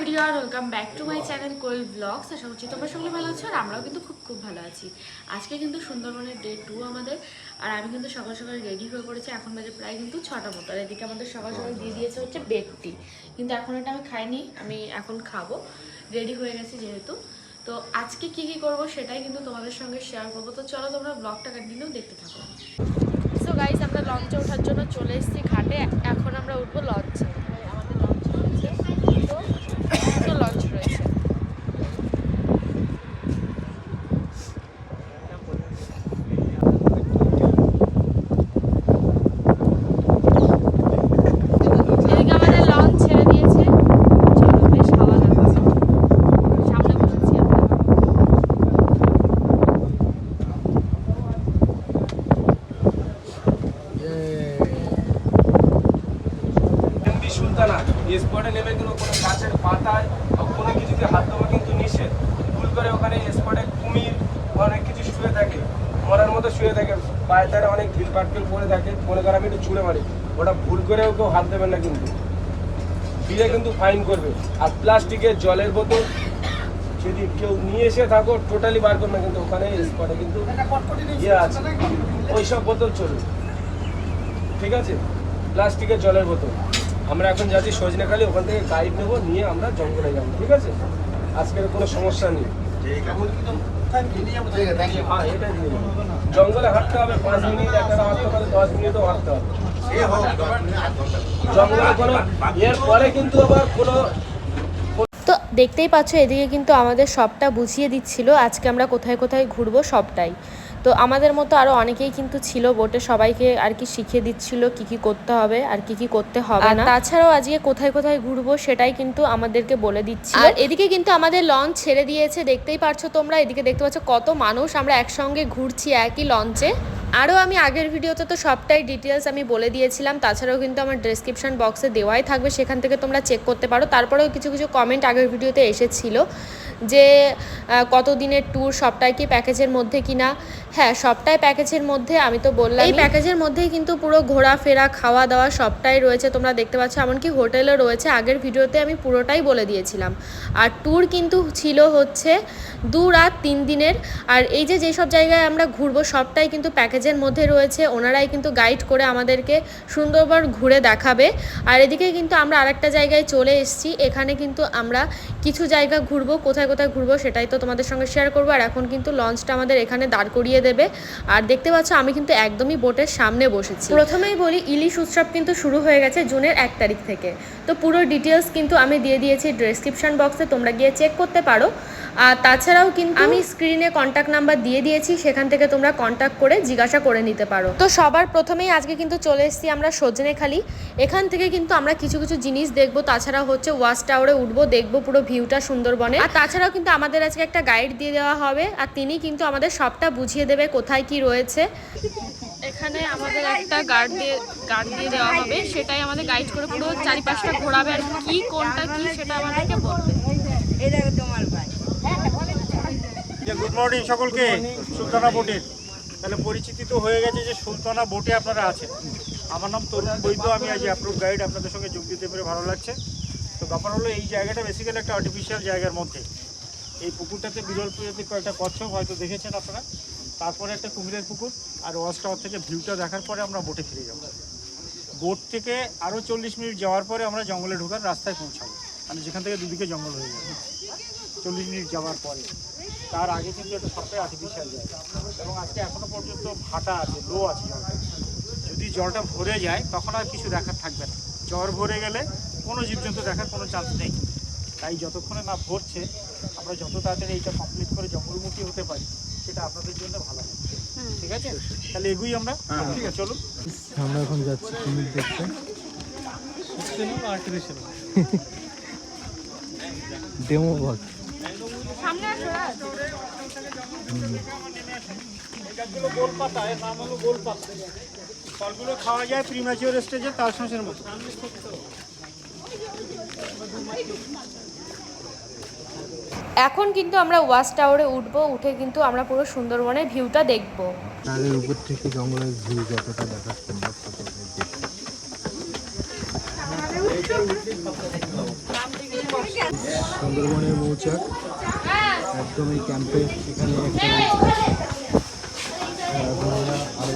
Everyone welcome back to my channel Koyel blogs আশা করছি তোমরা সকলে ভালো আছো আর আমরাও কিন্তু খুব খুব ভালো আছি। আজকে কিন্তু সুন্দরবনের ডে টু আমাদের, আর আমি কিন্তু সকাল সকাল রেডি হয়ে পড়েছি। এখন বাজে প্রায় কিন্তু ছটা মতো। আর এদিকে আমাদের সকাল সকাল দিয়ে দিয়েছে হচ্ছে বেডটি কিন্তু এখন এটা আমি খাইনি, আমি এখন খাব। রেডি হয়ে গেছি যেহেতু। তো আজকে কি কি করব সেটাই কিন্তু তোমাদের সঙ্গে শেয়ার করব। তো চলো তোমরা ব্লগটা কন্টিনিউ দেখতে থাকো। সো গাইজ আমরা লঞ্চে ওঠার জন্য চলে এসেছি ঘাটে। এখন আমরা উঠবো লঞ্চ রয়েছে তো লঞ্চ রয়েছে এদিকে আমাদের লঞ্চ ছেড়ে দিয়েছে চলো বেশ হাওয়া লাগছে সামনে বসেছি আমরা এমবি সুলতানা এই স্পটে নেমে কোনো কোনো গাছের পাতায় বা কোনো কিছুতে হাত দেওয়া কিন্তু নিষেধ ভুল করে ওখানে স্পটে কুমির অনেক কিছু শুয়ে থাকে মরার মতো শুয়ে থাকে পায়ে তারে অনেক ঢিল পাটকেল পরে থাকে মনে করে আমি একটু ছুঁড়ে মারি। ওটা ভুল করেও কেউ হাত দেবেন না কিন্তু। দিয়ে কিন্তু ফাইন করবে। আর প্লাস্টিকের জলের বোতল যদি কেউ নিয়ে এসে থাকো টোটালি বার করবে না কিন্তু ওখানে স্পটে কিন্তু ইয়ে আছে ওই সব বোতল চলবে। ঠিক আছে? প্লাস্টিকের জলের বোতল। আমরা এখন যাচ্ছি সজনেখালি ওখান থেকে গাইড নেব নিয়ে আমরা জঙ্গলে যাব। ঠিক আছে? আজকের কোনো সমস্যা নেই। হ্যাঁ, এটা দিয়ে। জঙ্গলে হাঁটতে হবে, পাঁচ মিনিট, একটা হাঁটতে পারে দশ মিনিটও হাঁটতে হবে। জঙ্গলে কোনো এর কিন্তু আবার কোনো তো দেখতেই পাচ্ছ, এদিকে কিন্তু আমাদের সবটা বুঝিয়ে দিচ্ছিল। আজকে আমরা কোথায় কোথায় ঘুরবো সবটাই। তো আমাদের মতো আরও অনেকেই কিন্তু ছিল বোটে সবাইকে আর কি শিখিয়ে দিচ্ছিল কি কি করতে হবে আর কি কি করতে হবে না। তাছাড়াও আজকে কোথায় কোথায় ঘুরবো সেটাই কিন্তু আমাদেরকে বলে দিচ্ছিল। আর এদিকে কিন্তু আমাদের লঞ্চ ছেড়ে দিয়েছে দেখতেই পারছ তোমরা এদিকে দেখতে পাচ্ছ কত মানুষ আমরা একসঙ্গে ঘুরছি একই লঞ্চে আরও আমি আগের ভিডিওতে তো সবটাই ডিটেলস আমি বলে দিয়েছিলাম তাছাড়াও কিন্তু আমার ডেসক্রিপশন বক্সে দেওয়াই থাকবে সেখান থেকে তোমরা চেক করতে পারো। তারপরেও কিছু কিছু কমেন্ট আগের ভিডিওতে এসেছিল যে কত দিনের ট্যুর সবটাই কি প্যাকেজের মধ্যে কিনা। হ্যাঁ সবটাই প্যাকেজের মধ্যে, আমি তো বললাম এই প্যাকেজের মধ্যেই কিন্তু পুরো ঘোরাফেরা খাওয়া দাওয়া সবটাই রয়েছে, তোমরা দেখতে পাচ্ছ। এমনকি হোটেলও রয়েছে। আগের ভিডিওতে আমি পুরোটাই বলে দিয়েছিলাম। আর ট্যুর কিন্তু ছিল হচ্ছে দু রাত, তিন দিনের। আর এই যে যেসব জায়গায় আমরা ঘুরবো, সবটাই কিন্তু প্যাকেজের মধ্যে রয়েছে। ওনারাই কিন্তু গাইড করে আমাদেরকে সুন্দরবন ঘুরে দেখাবে। আর এদিকে কিন্তু আমরা আরেকটা জায়গায় চলে এসেছি। এখানে কিন্তু আমরা কিছু জায়গা ঘুরবো, কোথায় কোথায় ঘুরবো সেটাই তো তোমাদের সঙ্গে শেয়ার করব। আর এখন কিন্তু লঞ্চটা আমাদের এখানে দাঁড় করিয়ে দেবে। আর দেখতে পাচ্ছ, আমি কিন্তু একদমই বোটের সামনে বসেছি। প্রথমেই বলি, ইলিশ উৎসব কিন্তু শুরু হয়ে গেছে জুনের এক তারিখ থেকে। তো পুরো ডিটেলস কিন্তু আমি দিয়ে দিয়েছি ডেসক্রিপশন বক্সে তোমরা গিয়ে চেক করতে পারো। আর তাছাড়াও কিন্তু আমি স্ক্রিনে কন্ট্যাক্ট নাম্বার দিয়ে দিয়েছি, সেখান থেকে তোমরা কন্ট্যাক্ট করে জিজ্ঞাসা করে নিতে পারো। তো সবার প্রথমেই আজকে কিন্তু চলে এসেছি আমরা সজনেখালি। এখান থেকে কিন্তু আমরা কিছু কিছু জিনিস দেখব, তাছাড়া হচ্ছে ওয়াচ টাওয়ারে উঠবো, দেখব পুরো ভিউটা সুন্দরবনে। আর তাছাড়াও কিন্তু আমাদের আজকে একটা গাইড দিয়ে দেওয়া হবে, আর তিনি কিন্তু আমাদের সবটা বুঝিয়ে দেবে কোথায় কি রয়েছে। এখানে আমাদের একটা গার্ড দিয়ে গার্ড দিয়ে দেওয়া হবে। সেটাই আমাদের গাইড করে পুরো চারিপাশটা ঘোরাবে আর কি কোনটা কি সেটা আমাদেরকে বলবে। গুড মর্নিং সকলকে, সুলতানা বোটের তাহলে পরিচিতি তো হয়ে গেছে যে সুলতানা বোটে আপনারা আছেন। আমার নাম তরুণ বৈদ্য, আমি আজ অ্যাপ্রুভ গাইড আপনাদের সঙ্গে যোগ দিতে পেরে ভালো লাগছে। তো ব্যাপার হলো এই জায়গাটা বেসিক্যালি একটা আর্টিফিশিয়াল জায়গার মধ্যে। এই পুকুরটাতে বিরল প্রজাতির কয়েকটা কচ্ছপ হয়তো দেখেছেন আপনারা। তারপরে একটা কুমিরের পুকুর আর ওয়াচ টাওয়ার থেকে ভিউটা দেখার পরে আমরা বোটে ফিরে যাব। বোট থেকে আরও চল্লিশ মিনিট যাওয়ার পরে আমরা জঙ্গলে ঢোকার রাস্তায় পৌঁছাবো। মানে যেখান থেকে দুদিকে জঙ্গল হয়ে যাবে। চল্লিশ মিনিট যাওয়ার পরে। তার আগে কিন্তু একটা সবটাই আর্টিফিশিয়াল জায়গা এবং আজকে এখনও পর্যন্ত ভাটা আছে, লো আছে জলটা। যদি জলটা ভরে যায়, তখন আর কিছু দেখার থাকবে না। জ্বর ভরে গেলে কোনো জীবজন্তু দেখার কোনো চান্স নেই। তাই যতক্ষণে না ভরছে, আমরা যত তাড়াতাড়ি এইটা কমপ্লিট করে জঙ্গলমুখী হতে পারি সেটা আপনাদের জন্য ভালো হবে। ঠিক আছে? তাহলে এগুই আমরা ঠিক আছে চলুন। আমরা এখন যাচ্ছি কুমির দেখতে। ডেমো পাতা ফলগুলো খাওয়া যায় স্টেজে তাল শাঁসের মতো। এখন কিন্তু আমরা ওয়াচ টাওয়ারে উঠবো, উঠে কিন্তু আমরা পুরো সুন্দরবনের ভিউটা দেখব তাদের উপর থেকে জঙ্গলের ভিউ যতটা দেখা সম্ভব সুন্দরবনের মৌচাক, একদম এই ক্যাম্পে এখানে একটা মৌচাক। আর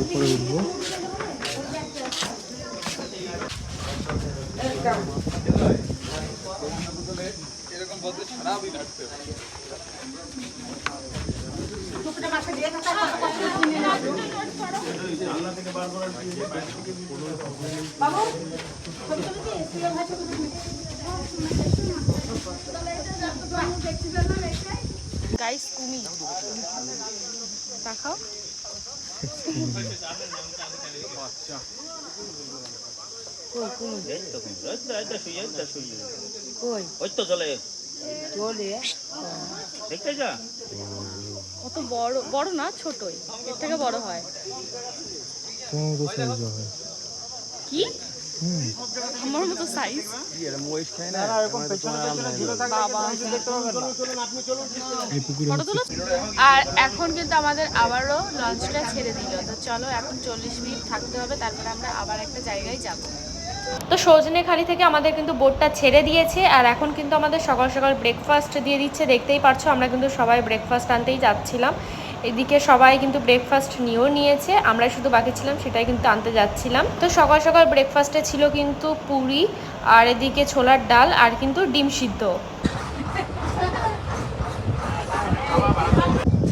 এখন আমরা আরও উপরে উঠবো গাইস কুমি। দেখাও। কই কুমি কই? ওই তো চলে। দেখতে কত বড় বড় না ছোটই। এর থেকে বড় হয়। তোমার সাইজ হয়। কি? আমার মতো সাইজ বাবা এই পুকুরে ফটো তুলো আর এখন কিন্তু আমাদের আবারও লঞ্চটা ছেড়ে দিল। তো চলো এখন চল্লিশ মিনিট থাকতে হবে তারপরে আমরা আবার একটা জায়গায় যাব। তো সজনেখালি থেকে আমাদের কিন্তু বোটটা ছেড়ে দিয়েছে, আর এখন কিন্তু আমাদের সকাল সকাল ব্রেকফাস্ট দিয়ে দিচ্ছে। দেখতেই পারছ, আমরা কিন্তু সবাই ব্রেকফাস্ট আনতেই যাচ্ছিলাম। এদিকে সবাই কিন্তু ব্রেকফাস্ট নিয়েও নিয়েছে, আমরা শুধু বাকি ছিলাম, সেটাই কিন্তু আনতে যাচ্ছিলাম। তো সকাল সকাল ব্রেকফাস্টে ছিল কিন্তু পুরি, আর এদিকে ছোলার ডাল, আর কিন্তু ডিম সিদ্ধ।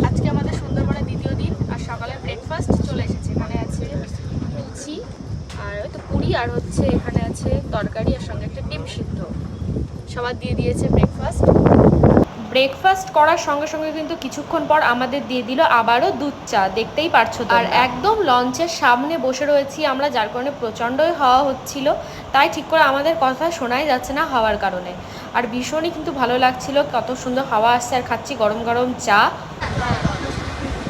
আজকে আমাদের সুন্দরবনের দ্বিতীয় দিন, আর সকালের ব্রেকফাস্ট চলে এসেছে। এখানে আছে লুচি আর ওই তো পুরি আর হচ্ছে এখানে আছে তরকারি আর সঙ্গে একটা ডিম সিদ্ধ। সবার দিয়ে দিয়েছে ব্রেকফাস্ট ব্রেকফাস্ট করার সঙ্গে সঙ্গে কিন্তু কিছুক্ষণ পর আমাদের দিয়ে দিল আবারও দুধ চা। দেখতেই পারছ আর একদম লঞ্চের সামনে বসে রয়েছি আমরা যার কারণে প্রচণ্ডই হওয়া হচ্ছিল। তাই ঠিক করে আমাদের কথা শোনাই যাচ্ছে না হওয়ার কারণে। আর ভীষণই কিন্তু ভালো লাগছিল কত সুন্দর হাওয়া আসছে। আর খাচ্ছি গরম গরম চা।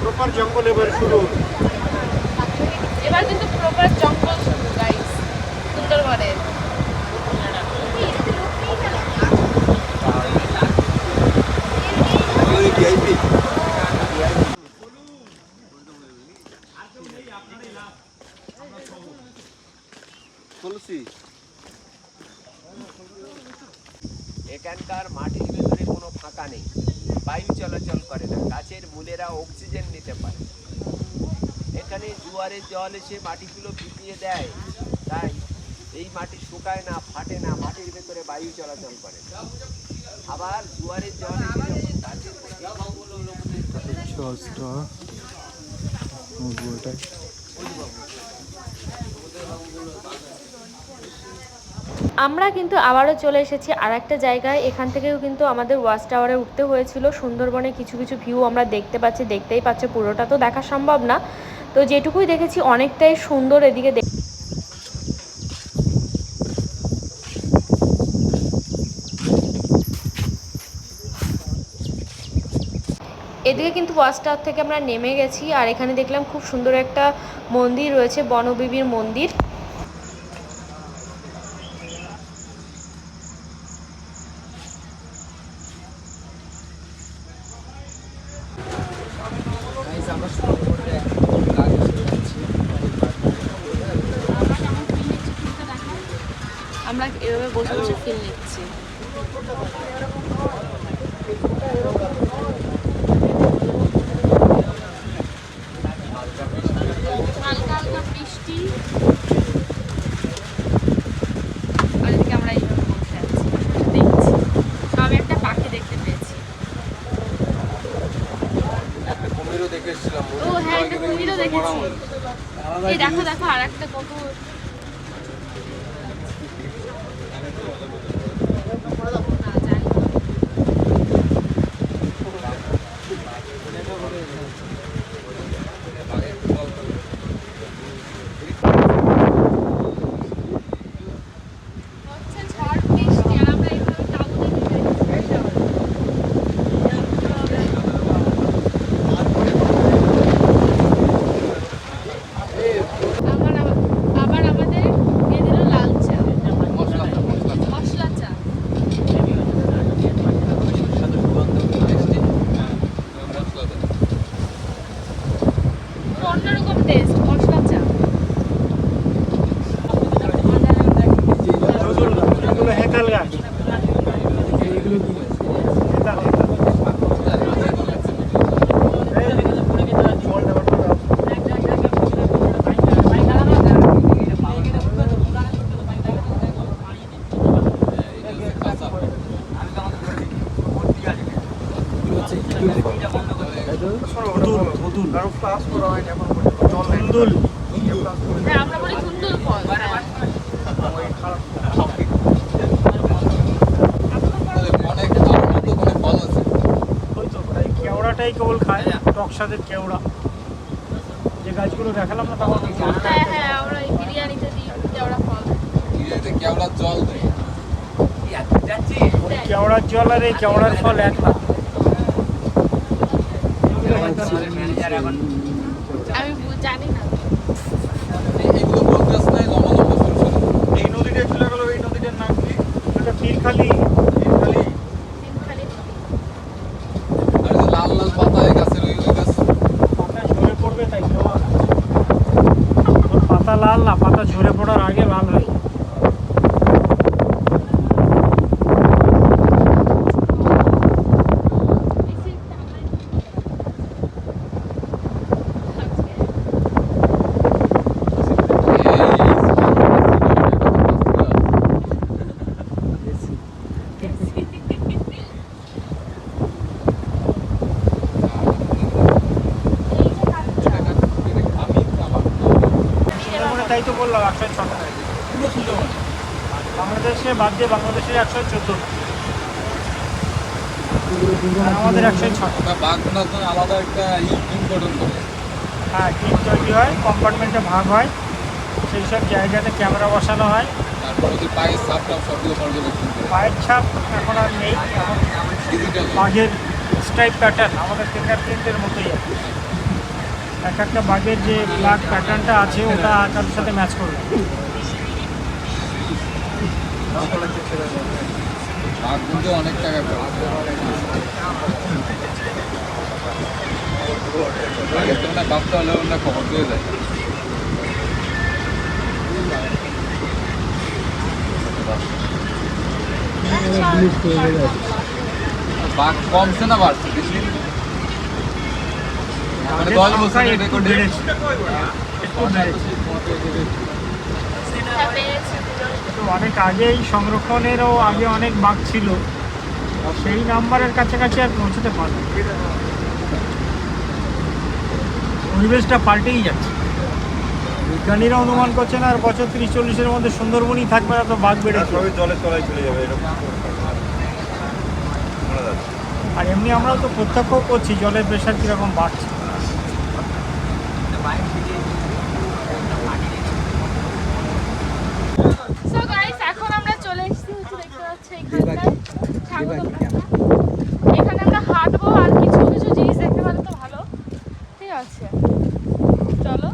প্রপার জঙ্গল এবার শুরু। এবার কিন্তু প্রপার জঙ্গল শুরু গাইস সুন্দরবনের এখানকার মাটির ভেতরে কোনো ফাঁকা নেই বায়ু চলাচল করে না গাছের মূলেরা অক্সিজেন নিতে পারে এখানে জোয়ারের জল এসে মাটিগুলো ভিজিয়ে দেয়। তাই এই মাটি শুকায় না, ফাটে না, মাটির ভেতরে বায়ু চলাচল করে। আবার জোয়ারের জল আমরা কিন্তু আবারও চলে এসেছি আর একটা জায়গায়। এখান থেকেও কিন্তু আমাদের ওয়াচ টাওয়ারে উঠতে হয়েছিল। সুন্দরবনে কিছু কিছু ভিউ আমরা দেখতে পাচ্ছি, দেখতেই পাচ্ছি পুরোটা তো দেখা সম্ভব না। তো যেটুকুই দেখেছি, অনেকটাই সুন্দর এদিকে এদিকে কিন্তু ওয়াচ টাওয়ার থেকে আমরা নেমে গেছি, আর এখানে দেখলাম খুব সুন্দর একটা মন্দির রয়েছে, বনবিবির মন্দির। আমরা এভাবে বসে বসে ফিল নিচ্ছি। হালকা হালকা বৃষ্টি। আর এদিকে আমরা এইভাবে বসে আছি। দেখছি। তবে একটা পাখি দেখতে পেয়েছি। ও হ্যাঁ একটা কুমিরও দেখেছি। এই দেখো দেখো আর একটা কত না, জানি না। হচ্ছে ঝড় বৃষ্টি আর আমরা এইভাবে তাঁবু দেখে বেড়াচ্ছি। আবার আবার- আবার আমাদের দিয়ে দিল লাল চা মশলা চা পুরো অন্যরকম টেস্ট মশলা চা এগুলো হেঁকাল গাছ এগুলো কি ধুন্দুল আমরা বলি ধুন্দুল ফল কেওড়াটাই কেবল খায় টক কেওড়া। যে গাছগুলো দেখালাম না তখন হ্যাঁ হ্যাঁ আমরা বিরিয়ানিতে দিই ফল। কেওড়ার জল দেয়। কেওড়ার জল আর এই কেওড়ার ফল এক না। আমি জানি না এইগুলো বলতেছ না লম্বা লম্বা সরু সরু এই নদীটা চলে গেল এই নদীটার নাম কি এটা পীরখালি তিনখালি আর যে লাল লাল পাতা এই গাছের ওই ওই গাছ পাতা ঝরে পড়বে তাই তো। ওর পাতা লাল না পাতা ঝরে পড়ার আগে লাল হয়ে যায়। সুন্দরবনে তাই তো বললাম একশো ছটা বাংলাদেশে বাদ দিয়ে বাংলাদেশের একশো চোদ্দ। আমাদের একশো ওটা আলাদা একটা টিম গঠন করে হ্যাঁ টিম তৈরি হয় কম্পার্টমেন্টে ভাগ হয় সেই সব জায়গাতে ক্যামেরা বসানো হয়। পায়ের সাপটাও সবগুলো পর্যবেক্ষণ করে। পায়ের ছাপ এখন আর নেই এখন বাঘের স্ট্রাইপ প্যাটার্ন আমাদের ফিঙ্গার প্রিন্টের মতোই। আছে এক একটা বাঘের যে ব্ল্যাক প্যাটার্নটা আছে, ওটা কারোর সাথে ম্যাচ করবে। হলে বাঘ কমছে না বাড়ছে, বেশি মানে বাঘের দশ সংখ্যা বছরের একটু রেকর্ডে বেড়েছে একটু বেড়েছে হ্যাঁ পেয়েছি তো অনেক আগেই সংরক্ষণেরও আগে অনেক বাঘ ছিল। সেই নাম্বারের কাছাকাছি আর পৌঁছতে পারবে পরিবেশটা পাল্টেই যাচ্ছে। বিজ্ঞানীরা অনুমান করছেন আর বছর তিরিশ চল্লিশের মধ্যে সুন্দরবনই থাকবে না তো বাঘ বেড়েছে। জলে তলায় চলে যাবে এরকম আর এমনি আমরাও তো প্রত্যক্ষ করছি জলের প্রেশার কীরকম বাড়ছে। এখন আমরা চলে এসেছি হচ্ছে দেখতে পাচ্ছি এখানটায় দেবাকি স্বাগত ক্যাম্প এখানে আমরা হাঁটবো আর কিছু কিছু জিনিস দেখতে পেলে তো ভালো ঠিক আছে চলো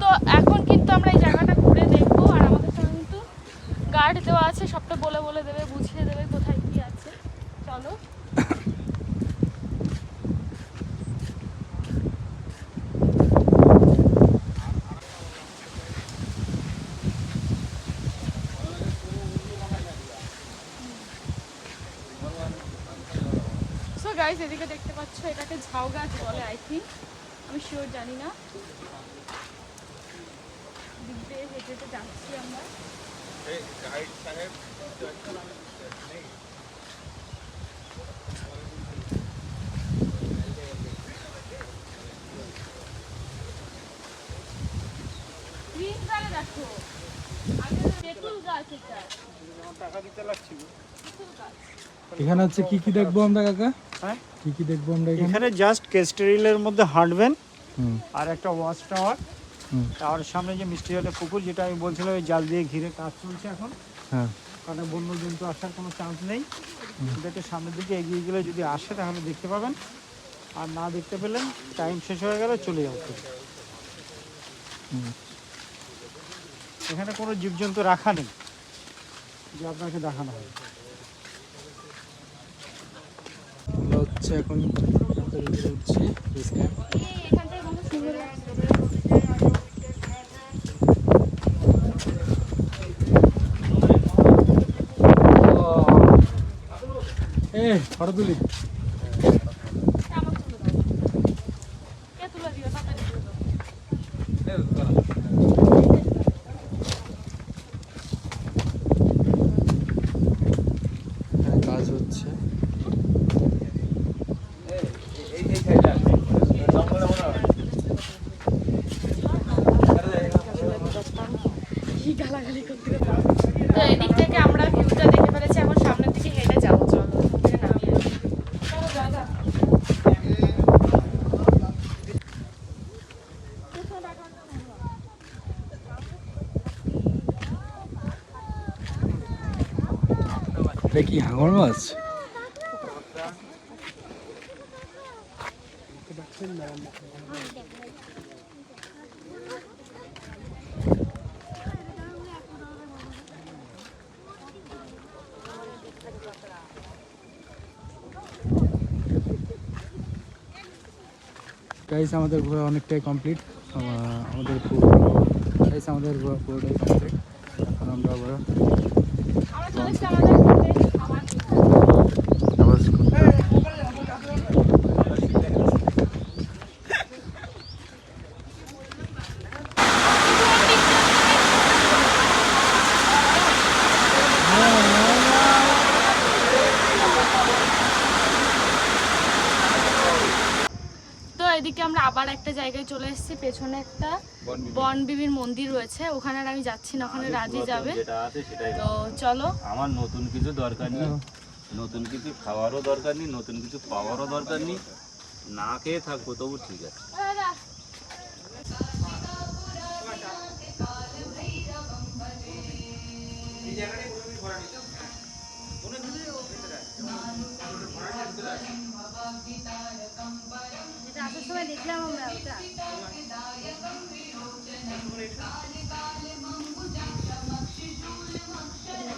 তো এখন কিন্তু আমরা এই জায়গাটা ঘুরে দেখব আর আমাদের সঙ্গে কিন্তু গার্ড দেওয়া আছে সবটা বলে বলে দেবে বুঝিয়ে দেবে কোথায় কি আছে চলো সো গাইস এদিকে দেখতে পাচ্ছ এটাকে ঝাউ গাছ বলে আই থিঙ্ক আমি শিওর জানি না। দিক দিয়ে হেঁটে হেঁটে যাচ্ছি আমরা। দেখো। তেঁতুল গাছ এটা। টাকা দিতে লাগছিল। এখানে হচ্ছে কি কি দেখব আমরা কাকা? হ্যাঁ? কি কি দেখব আমরা এখানে? জাস্ট কেস্টেরিলের মধ্যে হাঁটবেন আর একটা ওয়াচ টাওয়ার টাওয়ার সামনে যে মিষ্টি জলের পুকুর যেটা আমি বলছিলাম ওই জাল দিয়ে ঘিরে কাজ চলছে এখন। হ্যাঁ। ওখানে বন্য জন্তু আসার কোনো চান্স নেই। ওদেরকে সামনের দিকে এগিয়ে গেলে যদি আসে তাহলে দেখতে পাবেন। আর না দেখতে পেলেন টাইম শেষ হয়ে গেলে চলে যাবে। এখানে কোনো জীবজন্তু রাখা নেই যে আপনাকে দেখানো হয় আমরা হচ্ছে এখন ক্যাম্পের উপরে উঠছি বেস ক্যাম্প এই এখানটায় মনে হয় সুন্দর লাগছে। এ ফটো তুলি। তুলে দাও কে তুলে দিও তাড়াতাড়ি তুলে দাও কি গালাগালি করতে করতে তো এদিক থেকে আমরা ভিউটা দেখে ফেলেছি এখন সামনের দিকে হেঁটে যাব চলো থেকে নামিয়ে আসি। চলো যাওয়া যাক। এটা কি হাঙর মাছ? গাইস আমাদের ঘোরা অনেকটাই কমপ্লিট আমাদের গাইস আমাদের ঘোরা পুরোটাই কমপ্লিট এখন আমরা আবার আমরা চলে এসেছি আমাদের খাবার আবার তো এদিকে আমরা আবার একটা জায়গায় চলে এসেছি পেছনে একটা বনবিবির মন্দির রয়েছে ওখানে আর আমি যাচ্ছি না ওখানে রাজি যাবে। তো চলো। আমার নতুন কিছু দরকার নেই নতুন কিছু খাওয়ারও দরকার নেই নতুন কিছু পাওয়ারও দরকার নেই। না খেয়ে থাকব তবু ঠিক আছে। সবসময় দেখলাম আমরা ওটা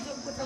যোগ্যতা